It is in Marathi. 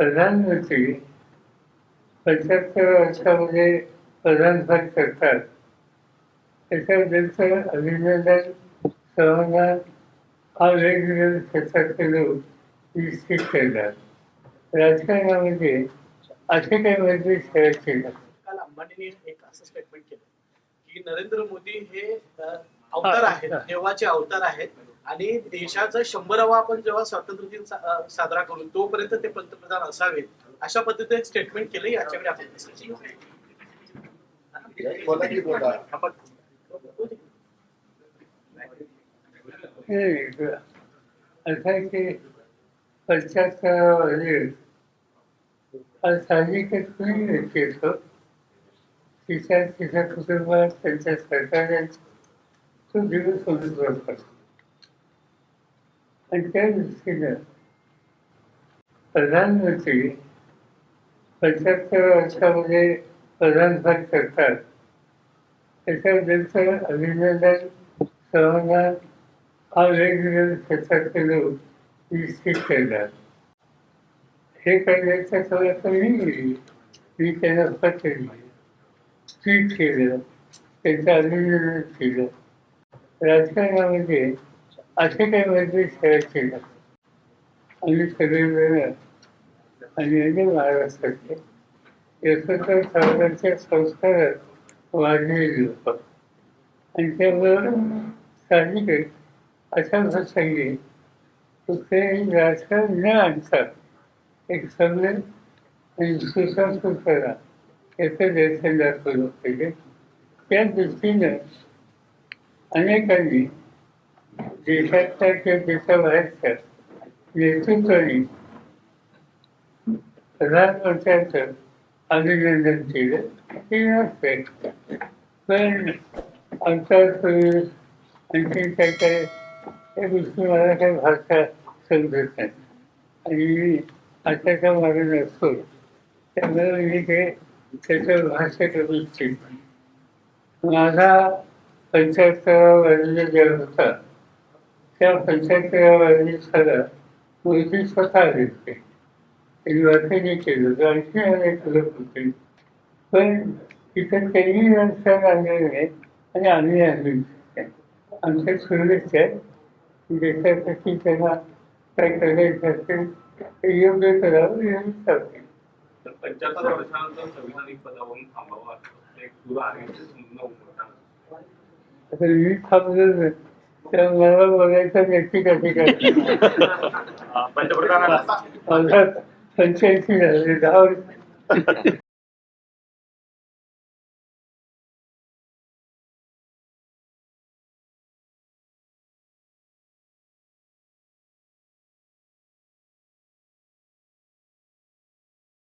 प्रधानमंत्री पंच्याहत्तर वर्षामध्ये प्रधानपद करतात त्याच्याबद्दलचं अभिनंदन सर्वांना हा वेगवेगळ्या क्षेत्रातले लोक निश्चित करतात राजकारणामध्ये असे काही खेळायचे नाही. काल अंबानीने एक असं स्टेटमेंट केलं की नरेंद्र मोदी हे अवतार आहेत हा. देवाचे अवतार आहेत आणि देशाचा शंभरावा आपण जेव्हा स्वातंत्र्य दिन साजरा करू तोपर्यंत ते पंतप्रधान असावेत अशा पद्धतीने स्टेटमेंट केलं याच्याकडे आपण discussion की हे तिच्या तिच्या कुटुंबात त्यांच्या तो दिवस आणि त्या दृष्टीनं प्रधानमंत्री पंच्याहत्तर वर्षामध्ये प्रधानपद करतात. त्याच्याबद्दलचं अभिनंदन सर्वांना हा वेगवेगळ्या क्षेत्रातले लोक निश्चित करणार हे करण्याचा थोडासा मी गेली. मी त्यांना पत्र लिहिलं ट्विट केलं. त्यांचं अभिनंदन केलं. राजकारणामध्ये असे काही म्हणजे खेळायचे नाही आम्ही सगळेजण आणि अनेक महाराष्ट्रातले एकत्र सावरकरांच्या संस्कारात वाढलेले लोक आणि त्यामुळं साहजिकच अशा प्रसंगी कुठेही राजकारण न आणता एक सभ्य आणि सुसंस्कृतपणा याचं दर्शन दाखवलं पाहिजे त्या दृष्टीनं अनेकांनी देशातल्या किंवा देशाबाहेरच्या नेतृत्वाने प्रधानमंत्र्यांचं अभिनंदन केलं हे नसते पण आमच्यापूर्वी आणखी काय काय या गोष्टी मला काही भाषा समजत नाही. आणि मी आताच्या मागे नसतो त्यामुळे मी ते त्याचं भाष्य करू इच्छित. माझा पंच्याहत्तरावा वाढदिवस होता त्या पंच्याहत्तराव्या वाढदिवसाला मोदी स्वतः होते त्यांनी केलं आणखी अनेक लोक होते. पण तिथं त्यांनी राजकारण आणलेलं नाही आणि आम्ही आणले. आमच्या सुरक्षेत देशासाठी त्यांना काय करायचं असेल ते योग्य करावं एवढी चालते तर पंच्याहत्तर वर्षानंतर संविधानिक पदावरून थांबावं एक आहे आता मी नाही. तर मला बोलायचं व्यक्ती कशी मला पंच्याऐंशी झाले दहा वर्ष